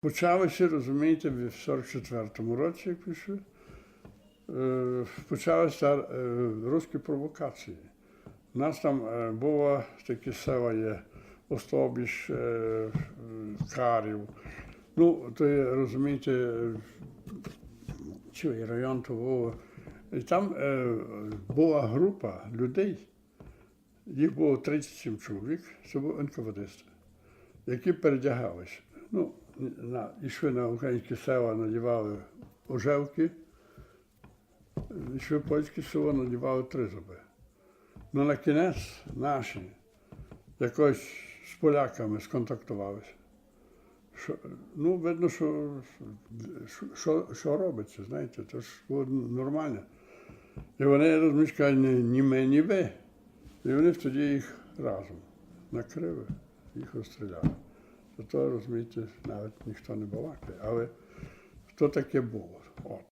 Почалося, розумієте, в 44-му році, як пішли, е, почалися е, русські провокації. У нас там е, було такі села є Остобіж, е, Карів. Ну, то є, розумієте, чий район то було. І там була група людей, їх було 37 чоловік, це були НКВДисти, які передягалися. Ну, на, йшли на українські села, надівали ожелки, йшли польське село, надівали тризуби. Ну, на кінець наші якось з поляками сконтактувалися. Що, ну, видно, що, що, що, робиться, знаєте, це ж було нормально. І вони ні, ні ми, ні ви. І вони тоді їх разом накрили, їх розстріляли. То, то розумієте, навіть ніхто не балакає. Але то таке було. От.